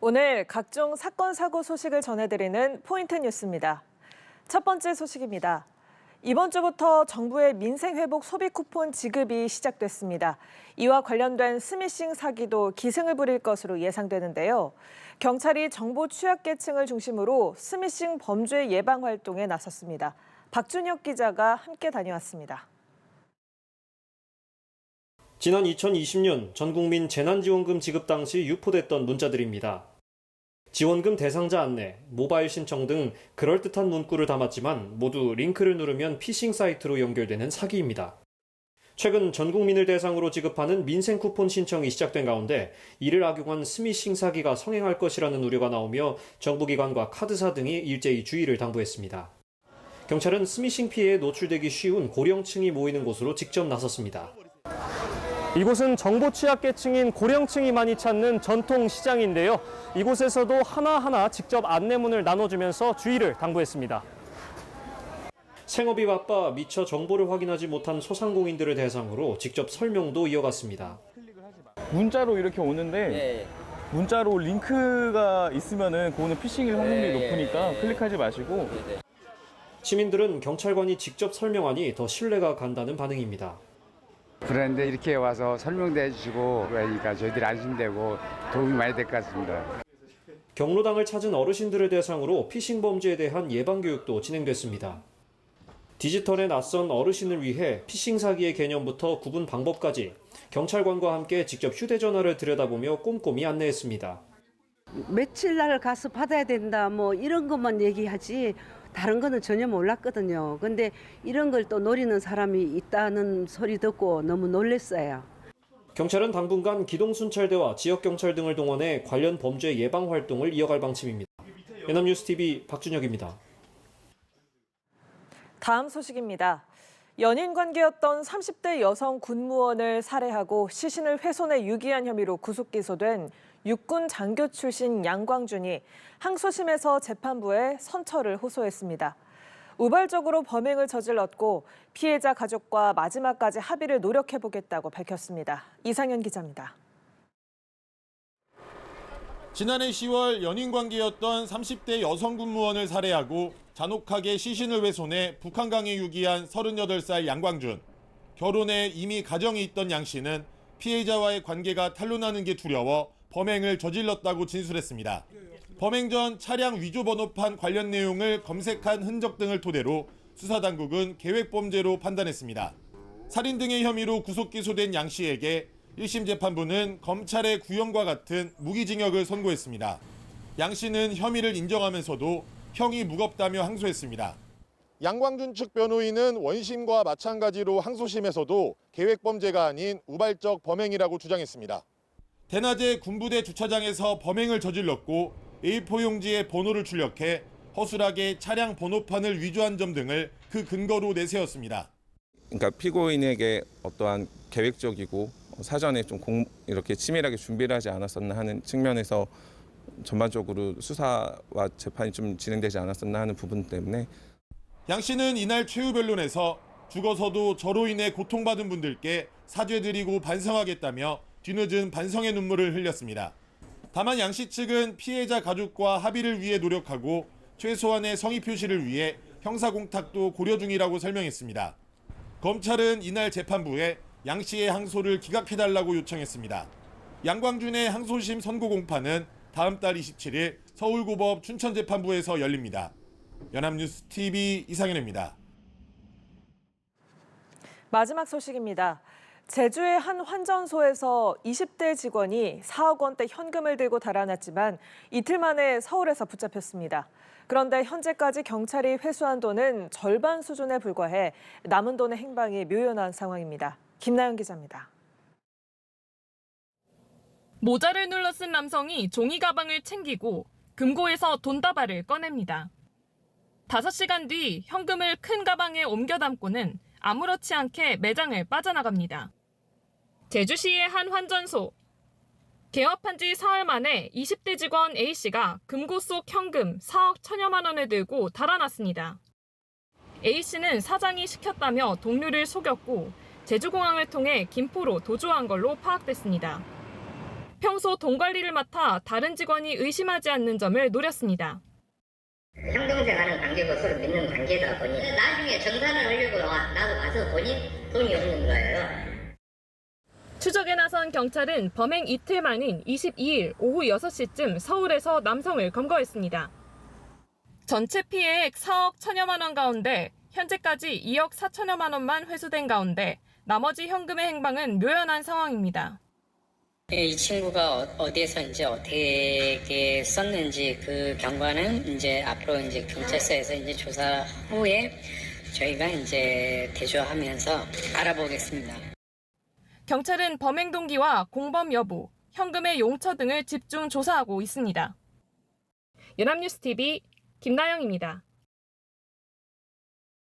오늘 각종 사건 사고 소식을 전해드리는 포인트 뉴스입니다. 첫 번째 소식입니다. 이번 주부터 정부의 민생회복 소비 쿠폰 지급이 시작됐습니다. 이와 관련된 스미싱 사기도 기승을 부릴 것으로 예상되는데요. 경찰이 정보 취약계층을 중심으로 스미싱 범죄 예방 활동에 나섰습니다. 박준혁 기자가 함께 다녀왔습니다. 지난 2020년 전국민 재난지원금 지급 당시 유포됐던 문자들입니다. 지원금 대상자 안내, 모바일 신청 등 그럴듯한 문구를 담았지만 모두 링크를 누르면 피싱 사이트로 연결되는 사기입니다. 최근 전 국민을 대상으로 지급하는 민생 쿠폰 신청이 시작된 가운데 이를 악용한 스미싱 사기가 성행할 것이라는 우려가 나오며 정부기관과 카드사 등이 일제히 주의를 당부했습니다. 경찰은 스미싱 피해에 노출되기 쉬운 고령층이 모이는 곳으로 직접 나섰습니다. 이곳은 정보 취약계층인 고령층이 많이 찾는 전통 시장인데요. 이곳에서도 하나하나 직접 안내문을 나눠주면서 주의를 당부했습니다. 생업이 바빠 미처 정보를 확인하지 못한 소상공인들을 대상으로 직접 설명도 이어갔습니다. 문자로 이렇게 오는데 네. 문자로 링크가 있으면은 그거는 피싱일 확률이 네, 높으니까 네. 클릭하지 마시고 네네. 시민들은 경찰관이 직접 설명하니 더 신뢰가 간다는 반응입니다. 그런데 이렇게 와서 설명도 해주시고 그러니까 저희들이 안심되고 도움이 많이 될 것 같습니다. 경로당을 찾은 어르신들을 대상으로 피싱 범죄에 대한 예방 교육도 진행됐습니다. 디지털에 낯선 어르신을 위해 피싱 사기의 개념부터 구분 방법까지 경찰관과 함께 직접 휴대전화를 들여다보며 꼼꼼히 안내했습니다. 며칠 날 가서 받아야 된다 뭐 이런 것만 얘기하지 다른 거는 전혀 몰랐거든요. 근데 이런 걸 또 노리는 사람이 있다는 소리 듣고 너무 놀랐어요. 경찰은 당분간 기동순찰대와 지역경찰 등을 동원해 관련 범죄 예방 활동을 이어갈 방침입니다. 연합뉴스TV 박준혁입니다. 다음 소식입니다. 연인 관계였던 30대 여성 군무원을 살해하고 시신을 훼손해 유기한 혐의로 구속 기소된 육군 장교 출신 양광준이 항소심에서 재판부에 선처를 호소했습니다. 우발적으로 범행을 저질렀고 피해자 가족과 마지막까지 합의를 노력해보겠다고 밝혔습니다. 이상현 기자입니다. 지난해 10월 연인 관계였던 30대 여성 군무원을 살해하고 잔혹하게 시신을 훼손해 북한강에 유기한 38살 양광준. 결혼에 이미 가정이 있던 양 씨는 피해자와의 관계가 탄로나는 게 두려워 범행을 저질렀다고 진술했습니다. 범행 전 차량 위조 번호판 관련 내용을 검색한 흔적 등을 토대로 수사당국은 계획범죄로 판단했습니다. 살인 등의 혐의로 구속 기소된 양 씨에게 1심 재판부는 검찰의 구형과 같은 무기징역을 선고했습니다. 양 씨는 혐의를 인정하면서도 형이 무겁다며 항소했습니다. 양광준 측 변호인은 원심과 마찬가지로 항소심에서도 계획범죄가 아닌 우발적 범행이라고 주장했습니다. 대낮에 군부대 주차장에서 범행을 저질렀고 A4 용지에 번호를 출력해 허술하게 차량 번호판을 위조한 점 등을 그 근거로 내세웠습니다. 그러니까 피고인에게 어떠한 계획적이고 사전에 좀 공, 이렇게 치밀하게 준비를 하지 않았었나 하는 측면에서 전반적으로 수사와 재판이 좀 진행되지 않았었나 하는 부분 때문에 양 씨는 이날 최후 변론에서 죽어서도 저로 인해 고통받은 분들께 사죄드리고 반성하겠다며 뒤늦은 반성의 눈물을 흘렸습니다. 다만 양 씨 측은 피해자 가족과 합의를 위해 노력하고 최소한의 성의 표시를 위해 형사공탁도 고려 중이라고 설명했습니다. 검찰은 이날 재판부에 양 씨의 항소를 기각해달라고 요청했습니다. 양광준의 항소심 선고 공판은 다음 달 27일 서울고법 춘천재판부에서 열립니다. 연합뉴스 TV 이상현입니다. 마지막 소식입니다. 제주의 한 환전소에서 20대 직원이 4억 원대 현금을 들고 달아났지만 이틀 만에 서울에서 붙잡혔습니다. 그런데 현재까지 경찰이 회수한 돈은 절반 수준에 불과해 남은 돈의 행방이 묘연한 상황입니다. 김나영 기자입니다. 모자를 눌러 쓴 남성이 종이 가방을 챙기고 금고에서 돈다발을 꺼냅니다. 5시간 뒤 현금을 큰 가방에 옮겨 담고는 아무렇지 않게 매장을 빠져나갑니다. 제주시의 한 환전소. 개업한 지 사흘 만에 20대 직원 A씨가 금고 속 현금 4억 천여만 원을 들고 달아났습니다. A씨는 사장이 시켰다며 동료를 속였고 제주공항을 통해 김포로 도주한 걸로 파악됐습니다. 평소 돈 관리를 맡아 다른 직원이 의심하지 않는 점을 노렸습니다. 형동생하는 관계고 서로 믿는 관계다 보니 나중에 정산을 하려고 와- 나도 와서 보니 돈이 없는 거예요. 추적에 나선 경찰은 범행 이틀 만인 22일 오후 6시쯤 서울에서 남성을 검거했습니다. 전체 피해액 4억 천여만 원 가운데 현재까지 2억 4천여만 원만 회수된 가운데 나머지 현금의 행방은 묘연한 상황입니다. 예, 이 친구가 어- 어디에서 이제 어떻게 썼는지 그 경과는 이제 앞으로 이제 경찰서에서 이제 조사 후에 저희가 이제 대조하면서 알아보겠습니다. 경찰은 범행 동기와 공범 여부, 현금의 용처 등을 집중 조사하고 있습니다. 연합뉴스 TV 김나영입니다.